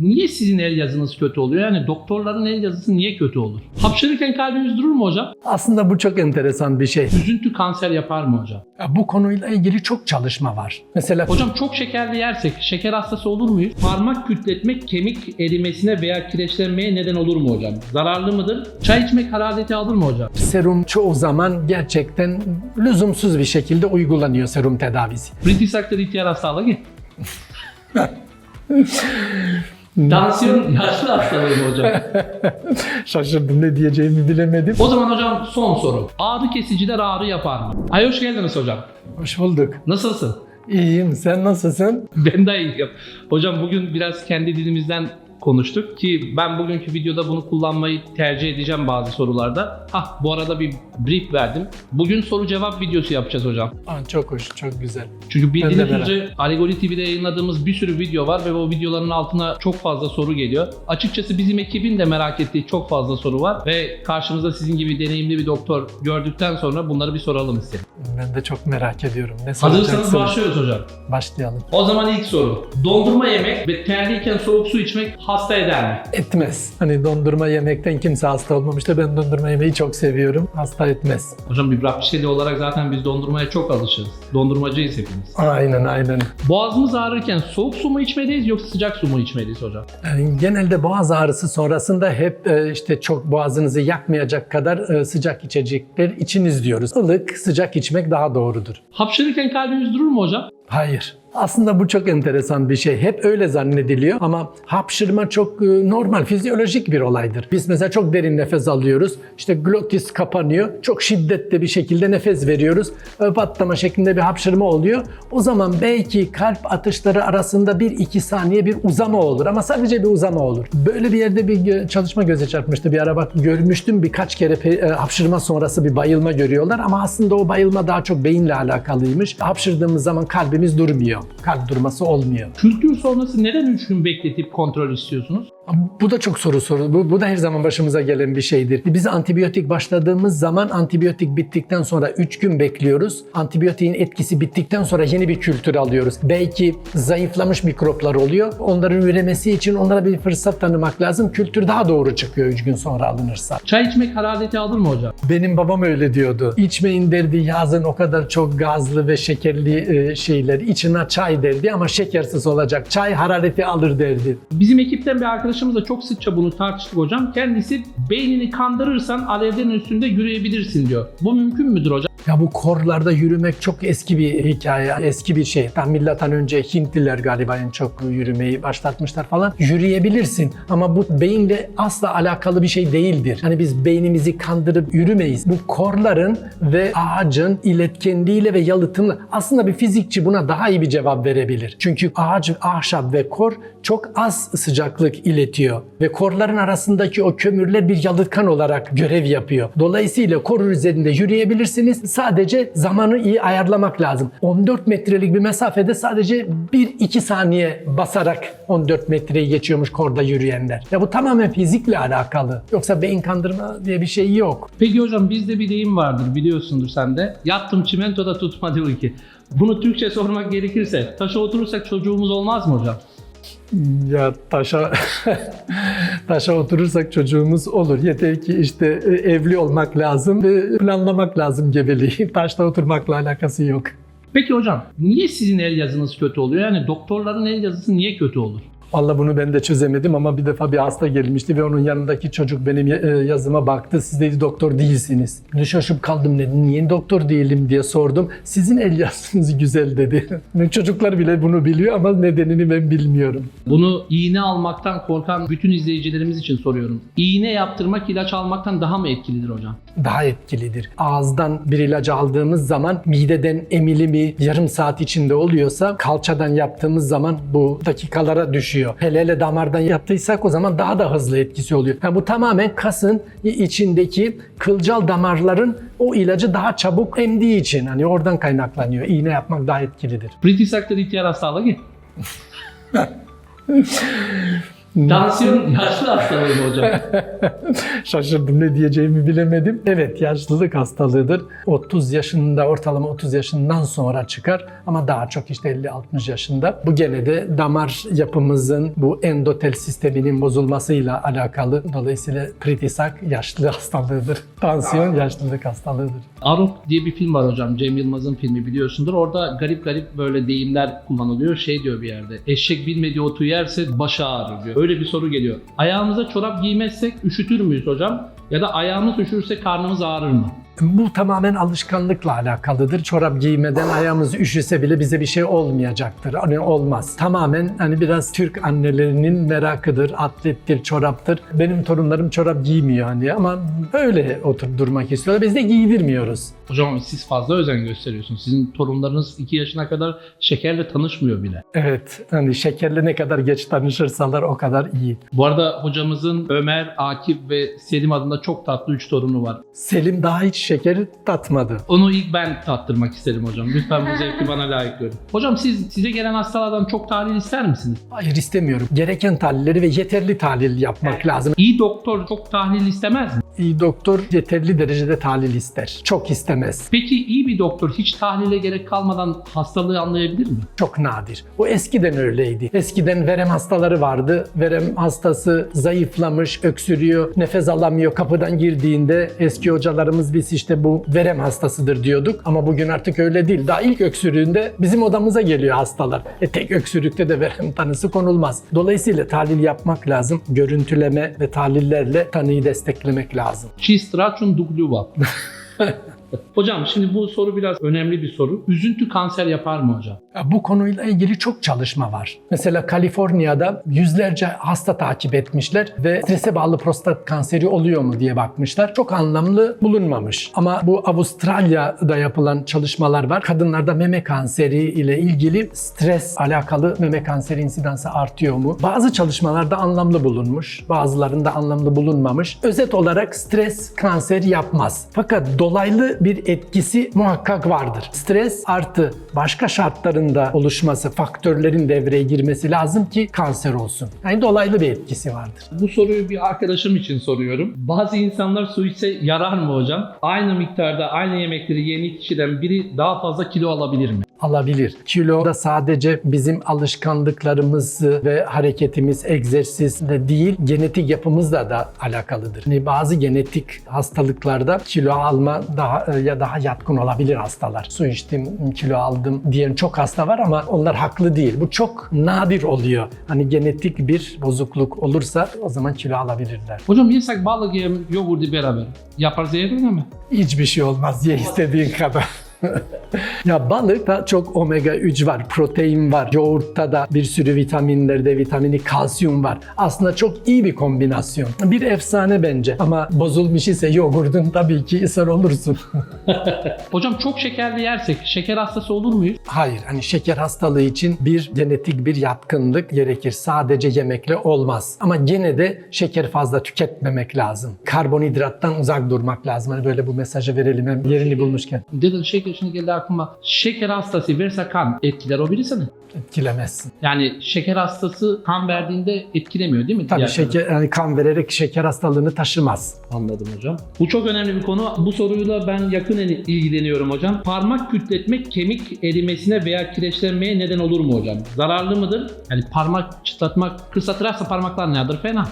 niye sizin el yazınız kötü oluyor? Yani doktorların el yazısı niye kötü olur? Hapşırırken kalbimiz durur mu hocam? Aslında bu çok enteresan bir şey. Üzüntü kanser yapar mı hocam? Ya Bu konuyla ilgili çok çalışma var. Mesela Hocam çok şekerli yersek şeker hastası olur muyuz? Parmak kütletmek kemik erimesine veya kireçlenmeye neden olur mu hocam? Zararlı mıdır? Çay içmek harareti alır mı hocam? serum çoğu zaman gerçekten lüzumsuz bir şekilde uygulanıyor serum tedavisi. British Actor ihtiyar hastalığı. Tansiyon yaşlı hastalığı mı hocam? Şaşırdım ne diyeceğimi bilemedim. O zaman hocam son soru. Ağrı kesiciler ağrı yapar mı? Ay hoş geldiniz hocam. Hoş bulduk. Nasılsın? İyiyim. Sen nasılsın? Ben de iyiyim. Hocam bugün biraz kendi dilimizden konuştuk ki ben bugünkü videoda bunu kullanmayı tercih edeceğim bazı sorularda. Ah bu arada bir brief verdim. Bugün soru cevap videosu yapacağız hocam. Aa, çok hoş, çok güzel. Çünkü bildiğiniz üzere Alegori TV'de yayınladığımız bir sürü video var ve o videoların altına çok fazla soru geliyor. Açıkçası bizim ekibin de merak ettiği çok fazla soru var ve karşımızda sizin gibi deneyimli bir doktor gördükten sonra bunları bir soralım istedim. Ben de çok merak ediyorum. Ne Hazırsanız başlıyoruz hocam. Başlayalım. O zaman ilk soru. Dondurma yemek ve terliyken soğuk su içmek hasta eder mi? Etmez. Hani dondurma yemekten kimse hasta olmamıştı. Ben dondurma yemeyi çok seviyorum. Hasta etmez. Hocam bir rapçili olarak zaten biz dondurmaya çok alışırız. Dondurmacıyız hepimiz. Aynen aynen. Boğazımız ağrırken soğuk su mu içmeliyiz yoksa sıcak su mu içmeliyiz hocam? Yani genelde boğaz ağrısı sonrasında hep e, işte çok boğazınızı yakmayacak kadar e, sıcak içecekler içiniz diyoruz. Ilık, sıcak içmek daha doğrudur. Hapşırırken kalbimiz durur mu hocam? Hayır. Aslında bu çok enteresan bir şey. Hep öyle zannediliyor ama hapşırma çok e, normal, fizyolojik bir olaydır. Biz mesela çok derin nefes alıyoruz. İşte glotis kapanıyor. Çok şiddetli bir şekilde nefes veriyoruz. E, Patlama şeklinde bir hapşırma oluyor. O zaman belki kalp atışları arasında 1-2 saniye bir uzama olur ama sadece bir uzama olur. Böyle bir yerde bir gö- çalışma göze çarpmıştı. Bir ara bak görmüştüm birkaç kere e, hapşırma sonrası bir bayılma görüyorlar ama aslında o bayılma daha çok beyinle alakalıymış. Hapşırdığımız zaman kalbimiz durmuyor. Kalp durması olmuyor. Kültür sonrası neden 3 gün bekletip kontrol istiyorsunuz? Bu da çok soru soru. Bu, bu da her zaman başımıza gelen bir şeydir. Biz antibiyotik başladığımız zaman antibiyotik bittikten sonra 3 gün bekliyoruz. Antibiyotiğin etkisi bittikten sonra yeni bir kültür alıyoruz. Belki zayıflamış mikroplar oluyor. Onların üremesi için onlara bir fırsat tanımak lazım. Kültür daha doğru çıkıyor 3 gün sonra alınırsa. Çay içmek harareti alır mı hocam? Benim babam öyle diyordu. İçmeyin derdi yazın o kadar çok gazlı ve şekerli e, şeyler. İçine çay derdi ama şekersiz olacak. Çay harareti alır derdi. Bizim ekipten bir arkadaşımızla çok sıkça bunu tartıştık hocam. Kendisi beynini kandırırsan alevlerin üstünde yürüyebilirsin diyor. Bu mümkün müdür hocam? Ya bu korlarda yürümek çok eski bir hikaye, eski bir şey. Tam milattan önce Hintliler galiba en çok yürümeyi başlatmışlar falan. Yürüyebilirsin ama bu beyinle asla alakalı bir şey değildir. Hani biz beynimizi kandırıp yürümeyiz. Bu korların ve ağacın iletkenliğiyle ve yalıtımla aslında bir fizikçi buna daha iyi bir cevap verebilir. Çünkü ağaç, ahşap ve kor çok az sıcaklık iletiyor ve korların arasındaki o kömürler bir yalıtkan olarak görev yapıyor. Dolayısıyla kor üzerinde yürüyebilirsiniz. Sadece zamanı iyi ayarlamak lazım. 14 metrelik bir mesafede sadece 1-2 saniye basarak 14 metreyi geçiyormuş korda yürüyenler. Ya bu tamamen fizikle alakalı. Yoksa beyin kandırma diye bir şey yok. Peki hocam bizde bir deyim vardır biliyorsundur sen de. Yattım çimentoda tutmadı ülke. Bunu Türkçe sormak gerekirse taşa oturursak çocuğumuz olmaz mı hocam? Ya taşa taşa oturursak çocuğumuz olur. Yeter ki işte e, evli olmak lazım ve planlamak lazım gebeliği. Taşta oturmakla alakası yok. Peki hocam niye sizin el yazınız kötü oluyor? Yani doktorların el yazısı niye kötü olur? Valla bunu ben de çözemedim ama bir defa bir hasta gelmişti ve onun yanındaki çocuk benim e, yazıma baktı. Siz dedi doktor değilsiniz. Ne şaşıp kaldım dedim. Niye doktor değilim diye sordum. Sizin el yazınız güzel dedi. Çocuklar bile bunu biliyor ama nedenini ben bilmiyorum. Bunu iğne almaktan korkan bütün izleyicilerimiz için soruyorum. İğne yaptırmak ilaç almaktan daha mı etkilidir hocam? daha etkilidir. Ağızdan bir ilacı aldığımız zaman mideden emilimi yarım saat içinde oluyorsa kalçadan yaptığımız zaman bu dakikalara düşüyor. Hele hele damardan yaptıysak o zaman daha da hızlı etkisi oluyor. Yani bu tamamen kasın içindeki kılcal damarların o ilacı daha çabuk emdiği için hani oradan kaynaklanıyor. İğne yapmak daha etkilidir. British Actor ihtiyar hastalığı. Tansiyon yaşlı hastalığı mı hocam? Şaşırdım ne diyeceğimi bilemedim. Evet yaşlılık hastalığıdır. 30 yaşında ortalama 30 yaşından sonra çıkar ama daha çok işte 50-60 yaşında. Bu gene de damar yapımızın bu endotel sisteminin bozulmasıyla alakalı. Dolayısıyla pritisak yaşlı hastalığıdır. Tansiyon yaşlılık hastalığıdır. Arok diye bir film var hocam. Cem Yılmaz'ın filmi biliyorsundur. Orada garip garip böyle deyimler kullanılıyor. Şey diyor bir yerde. Eşek bilmediği otu yerse başı ağrır diyor. Öyle bir soru geliyor. Ayağımıza çorap giymezsek üşütür müyüz hocam? Ya da ayağımız üşürse karnımız ağrır mı? Bu tamamen alışkanlıkla alakalıdır. Çorap giymeden ayağımız üşüse bile bize bir şey olmayacaktır. Hani olmaz. Tamamen hani biraz Türk annelerinin merakıdır. Atlettir, çoraptır. Benim torunlarım çorap giymiyor hani ama öyle oturup durmak istiyorlar. Biz de giydirmiyoruz. Hocam siz fazla özen gösteriyorsunuz. Sizin torunlarınız 2 yaşına kadar şekerle tanışmıyor bile. Evet, hani şekerle ne kadar geç tanışırsalar o kadar iyi. Bu arada hocamızın Ömer, Akif ve Selim adında çok tatlı 3 torunu var. Selim daha hiç şekeri tatmadı. Onu ilk ben tattırmak isterim hocam. Lütfen bu zevki bana layık görün. Hocam siz size gelen hastalardan çok tahlil ister misiniz? Hayır istemiyorum. Gereken tahlilleri ve yeterli tahlil yapmak lazım. İyi doktor çok tahlil istemez mi? İyi doktor yeterli derecede tahlil ister. Çok istemez. Peki iyi bir doktor hiç tahlile gerek kalmadan hastalığı anlayabilir mi? Çok nadir. Bu eskiden öyleydi. Eskiden verem hastaları vardı. Verem hastası zayıflamış, öksürüyor, nefes alamıyor. Kapıdan girdiğinde eski hocalarımız biz işte bu verem hastasıdır diyorduk. Ama bugün artık öyle değil. Daha ilk öksürüğünde bizim odamıza geliyor hastalar. E tek öksürükte de verem tanısı konulmaz. Dolayısıyla tahlil yapmak lazım. Görüntüleme ve tahlillerle tanıyı desteklemek lazım. разом. Чи страчен дублював? hocam şimdi bu soru biraz önemli bir soru. Üzüntü kanser yapar mı hocam? Bu konuyla ilgili çok çalışma var. Mesela Kaliforniya'da yüzlerce hasta takip etmişler ve strese bağlı prostat kanseri oluyor mu diye bakmışlar. Çok anlamlı bulunmamış. Ama bu Avustralya'da yapılan çalışmalar var. Kadınlarda meme kanseri ile ilgili stres alakalı meme kanseri insidansı artıyor mu? Bazı çalışmalarda anlamlı bulunmuş, bazılarında anlamlı bulunmamış. Özet olarak stres kanser yapmaz. Fakat dolaylı bir etkisi muhakkak vardır. Stres artı başka şartlarında oluşması, faktörlerin devreye girmesi lazım ki kanser olsun. Yani dolaylı bir etkisi vardır. Bu soruyu bir arkadaşım için soruyorum. Bazı insanlar su içse yarar mı hocam? Aynı miktarda aynı yemekleri yiyen iki kişiden biri daha fazla kilo alabilir mi? Alabilir. Kilo da sadece bizim alışkanlıklarımız ve hareketimiz, egzersizle değil, genetik yapımızla da alakalıdır. Yani bazı genetik hastalıklarda kilo alma daha ya daha yatkın olabilir hastalar. Su içtim, kilo aldım diyen çok hasta var ama onlar haklı değil. Bu çok nadir oluyor. Hani genetik bir bozukluk olursa o zaman kilo alabilirler. Hocam yesek balık yem yoğurdu beraber. Yaparız yerine mi? Hiçbir şey olmaz. Ye istediğin kadar. ya balıkta çok omega 3 var, protein var. Yoğurtta da bir sürü vitaminlerde vitamini, kalsiyum var. Aslında çok iyi bir kombinasyon. Bir efsane bence. Ama bozulmuş ise yoğurdun tabii ki ishal olursun. Hocam çok şekerli yersek şeker hastası olur muyuz? Hayır, hani şeker hastalığı için bir genetik bir yatkınlık gerekir. Sadece yemekle olmaz. Ama gene de şeker fazla tüketmemek lazım. Karbonhidrattan uzak durmak lazım. Hani böyle bu mesajı verelim hem yerini bulmuşken. Dedim şeker şimdi geldi aklıma. Şeker hastası verse kan etkiler o birisini. Etkilemezsin. Yani şeker hastası kan verdiğinde etkilemiyor değil mi? Tabii Diğer şeker, yani kan vererek şeker hastalığını taşımaz. Anladım hocam. Bu çok önemli bir konu. Bu soruyla ben yakın ilgileniyorum hocam. Parmak kütletmek kemik erimesine veya kireçlenmeye neden olur mu hocam? Zararlı mıdır? Yani parmak çıtlatmak, kısaltırarsa parmaklar nedir? Fena.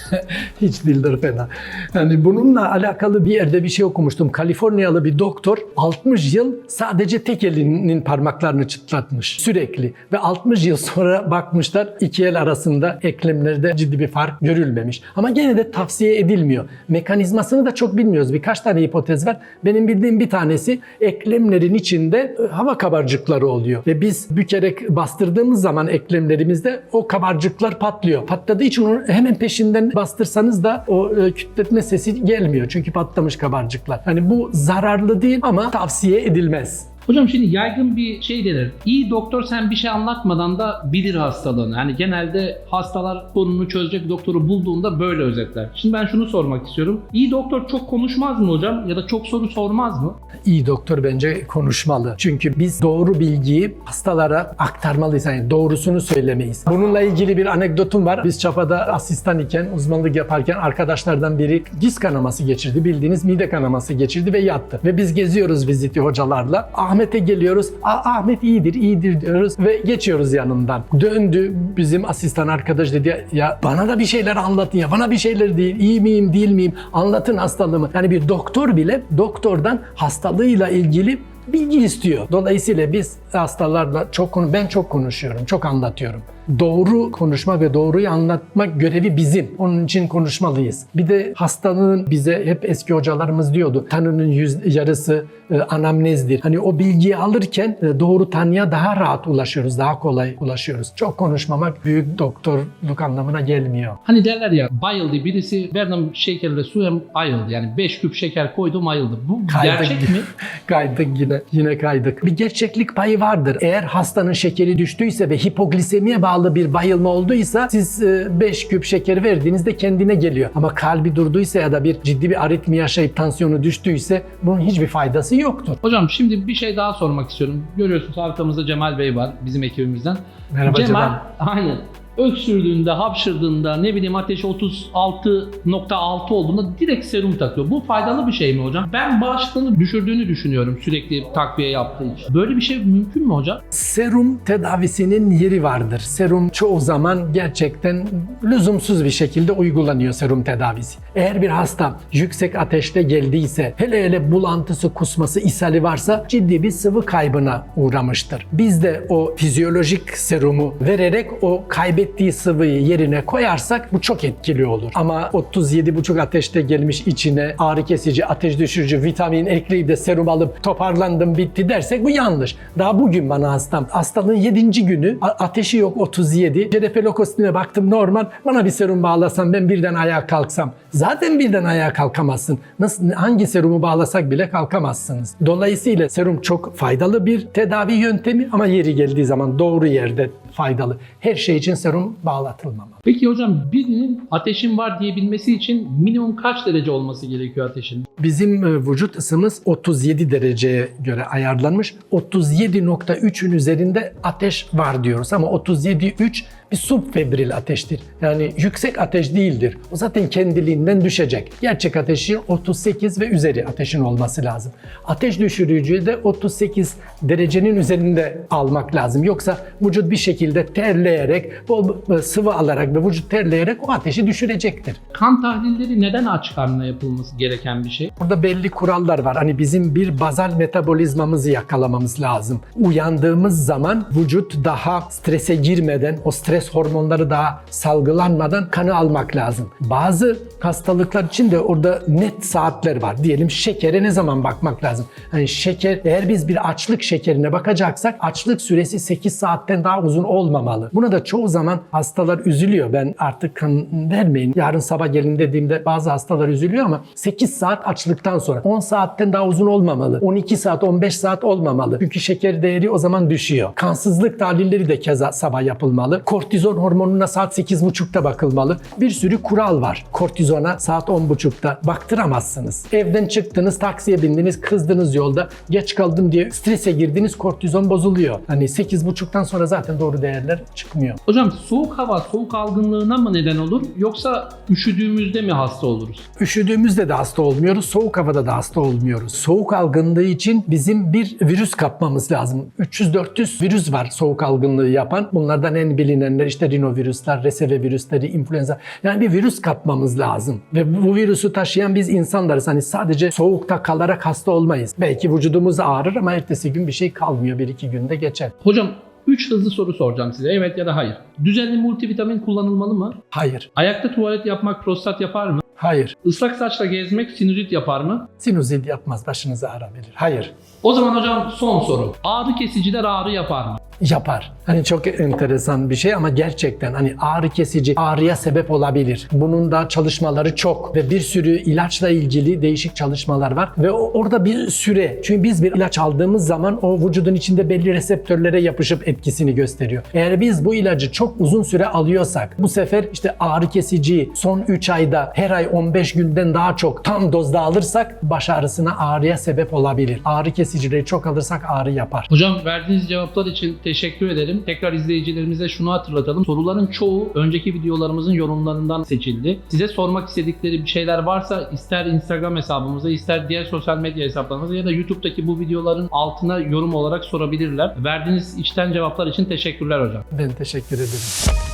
Hiç değildir fena. Yani bununla alakalı bir yerde bir şey okumuştum. Kaliforniyalı bir doktor 60 yıl sadece tek elinin parmaklarını çıtlatmış sürekli ve 60 yıl sonra bakmışlar iki el arasında eklemlerde ciddi bir fark görülmemiş. Ama gene de tavsiye edilmiyor. Mekanizmasını da çok bilmiyoruz. Birkaç tane hipotez var. Benim bildiğim bir tanesi eklemlerin içinde e, hava kabarcıkları oluyor ve biz bükerek bastırdığımız zaman eklemlerimizde o kabarcıklar patlıyor. Patladığı için onu hemen peşinden bastırsanız da o e, kütletme sesi gelmiyor. Çünkü patlamış kabarcıklar. Hani bu zararlı değil ama tavsiye edilmez. Hocam şimdi yaygın bir şey denir. İyi doktor sen bir şey anlatmadan da bilir hastalığını. Yani genelde hastalar sorununu çözecek doktoru bulduğunda böyle özetler. Şimdi ben şunu sormak istiyorum. İyi doktor çok konuşmaz mı hocam? Ya da çok soru sormaz mı? İyi doktor bence konuşmalı. Çünkü biz doğru bilgiyi hastalara aktarmalıyız. Yani doğrusunu söylemeyiz. Bununla ilgili bir anekdotum var. Biz Çapa'da asistan iken, uzmanlık yaparken arkadaşlardan biri diz kanaması geçirdi. Bildiğiniz mide kanaması geçirdi ve yattı. Ve biz geziyoruz viziti hocalarla. Ahmet'e geliyoruz. Aa, Ahmet iyidir, iyidir diyoruz ve geçiyoruz yanından. Döndü bizim asistan arkadaş dedi ya bana da bir şeyler anlatın ya bana bir şeyler değil. İyi miyim, değil miyim? Anlatın hastalığımı. Yani bir doktor bile doktordan hastalığıyla ilgili bilgi istiyor. Dolayısıyla biz hastalarla çok konu ben çok konuşuyorum, çok anlatıyorum. Doğru konuşma ve doğruyu anlatma görevi bizim. Onun için konuşmalıyız. Bir de hastalığın bize hep eski hocalarımız diyordu. Tanının yüz, yarısı e, anamnezdir. Hani o bilgiyi alırken e, doğru tanıya daha rahat ulaşıyoruz, daha kolay ulaşıyoruz. Çok konuşmamak büyük doktorluk anlamına gelmiyor. Hani derler ya bayıldı birisi verdim şekerle su hem ayıldı. Yani 5 küp şeker koydum ayıldı. Bu Kaydık. gerçek mi? Kaydık yine, yine kaydık. Bir gerçeklik payı vardır. Eğer hastanın şekeri düştüyse ve hipoglisemiye bağlı bir bayılma olduysa siz 5 küp şeker verdiğinizde kendine geliyor. Ama kalbi durduysa ya da bir ciddi bir aritmi yaşayıp tansiyonu düştüyse bunun hiçbir faydası yoktur. Hocam şimdi bir şey daha sormak istiyorum. Görüyorsunuz arkamızda Cemal Bey var bizim ekibimizden. Merhaba Cemal, Cemal. aynen. Öksürdüğünde, hapşırdığında, ne bileyim ateşi 36.6 olduğunda direkt serum takıyor. Bu faydalı bir şey mi hocam? Ben bağışıklığını düşürdüğünü düşünüyorum sürekli takviye yaptığı için. Böyle bir şey mümkün mü hocam? Serum tedavisinin yeri vardır. Serum çoğu zaman gerçekten lüzumsuz bir şekilde uygulanıyor serum tedavisi. Eğer bir hasta yüksek ateşte geldiyse, hele hele bulantısı, kusması, ishali varsa ciddi bir sıvı kaybına uğramıştır. Biz de o fizyolojik serumu vererek o kaybettiği sıvıyı yerine koyarsak bu çok etkili olur. Ama 37,5 ateşte gelmiş içine ağrı kesici, ateş düşürücü, vitamin ekleyip de serum alıp toparlandım bitti dersek bu yanlış. Daha bugün bana hastam. Hastalığın 7. günü ateşi yok 37. CRP lokositine baktım normal. Bana bir serum bağlasam ben birden ayağa kalksam. Zaten birden ayağa kalkamazsın. Nasıl hangi serumu bağlasak bile kalkamazsınız. Dolayısıyla serum çok faydalı bir tedavi yöntemi ama yeri geldiği zaman doğru yerde faydalı. Her şey için serum bağlatılmamalı. Peki hocam birinin ateşin var diyebilmesi için minimum kaç derece olması gerekiyor ateşin? Bizim e, vücut ısımız 37 dereceye göre ayarlanmış. 37.3'ün üzerinde ateş var diyoruz ama 37.3 bir subfebril ateştir. Yani yüksek ateş değildir. O zaten kendiliğinden düşecek. Gerçek ateşi 38 ve üzeri ateşin olması lazım. Ateş düşürücüyü de 38 derecenin üzerinde almak lazım. Yoksa vücut bir şekilde terleyerek, bol e, sıvı alarak ve vücut terleyerek o ateşi düşürecektir. Kan tahlilleri neden aç karnına yapılması gereken bir şey? Burada belli kurallar var. Hani bizim bir bazal metabolizmamızı yakalamamız lazım. Uyandığımız zaman vücut daha strese girmeden, o stres hormonları daha salgılanmadan kanı almak lazım. Bazı hastalıklar için de orada net saatler var. Diyelim şekere ne zaman bakmak lazım? Hani şeker, eğer biz bir açlık şekerine bakacaksak açlık süresi 8 saatten daha uzun olmamalı. Buna da çoğu zaman hastalar üzülüyor. Ben artık kan vermeyin. Yarın sabah gelin dediğimde bazı hastalar üzülüyor ama 8 saat açlıktan sonra 10 saatten daha uzun olmamalı. 12 saat, 15 saat olmamalı. Çünkü şeker değeri o zaman düşüyor. Kansızlık tahlilleri de keza sabah yapılmalı. Kortizon hormonuna saat 8.30'da bakılmalı. Bir sürü kural var. Kortizona saat 10.30'da baktıramazsınız. Evden çıktınız, taksiye bindiniz, kızdınız yolda. Geç kaldım diye strese girdiniz, kortizon bozuluyor. Hani 8.30'dan sonra zaten doğru değerler çıkmıyor. Hocam soğuk hava soğuk algınlığına mı neden olur yoksa üşüdüğümüzde mi hasta oluruz? Üşüdüğümüzde de hasta olmuyoruz, soğuk havada da hasta olmuyoruz. Soğuk algınlığı için bizim bir virüs kapmamız lazım. 300-400 virüs var soğuk algınlığı yapan. Bunlardan en bilinenler işte rinovirüsler, reseve virüsleri, influenza. Yani bir virüs kapmamız lazım. Ve bu virüsü taşıyan biz insanlarız. Hani sadece soğukta kalarak hasta olmayız. Belki vücudumuz ağrır ama ertesi gün bir şey kalmıyor. Bir iki günde geçer. Hocam 3 hızlı soru soracağım size. Evet ya da hayır. Düzenli multivitamin kullanılmalı mı? Hayır, Ayakta tuvalet yapmak prostat yapar mı? hayır. Islak saçla gezmek sinüzit yapar mı? Sinüzit yapmaz, başınıza ağrı verir. Hayır. O zaman hocam son soru. Ağrı kesiciler ağrı yapar mı? Yapar. Hani çok enteresan bir şey ama gerçekten hani ağrı kesici ağrıya sebep olabilir. Bunun da çalışmaları çok ve bir sürü ilaçla ilgili değişik çalışmalar var ve orada bir süre çünkü biz bir ilaç aldığımız zaman o vücudun içinde belli reseptörlere yapışıp etkisini gösteriyor. Eğer biz bu ilacı çok uzun süre alıyorsak bu sefer işte ağrı kesici son 3 ayda her ay 15 günden daha çok tam dozda alırsak baş ağrısına ağrıya sebep olabilir. Ağrı kesicileri çok alırsak ağrı yapar. Hocam verdiğiniz cevaplar için teşekkür ederim. Tekrar izleyicilerimize şunu hatırlatalım. Soruların çoğu önceki videolarımızın yorumlarından seçildi. Size sormak istedikleri bir şeyler varsa ister Instagram hesabımıza ister diğer sosyal medya hesaplarımıza ya da YouTube'daki bu videoların altına yorum olarak sorabilirler. Verdiğiniz içten cevaplar için teşekkürler hocam. Ben teşekkür ederim.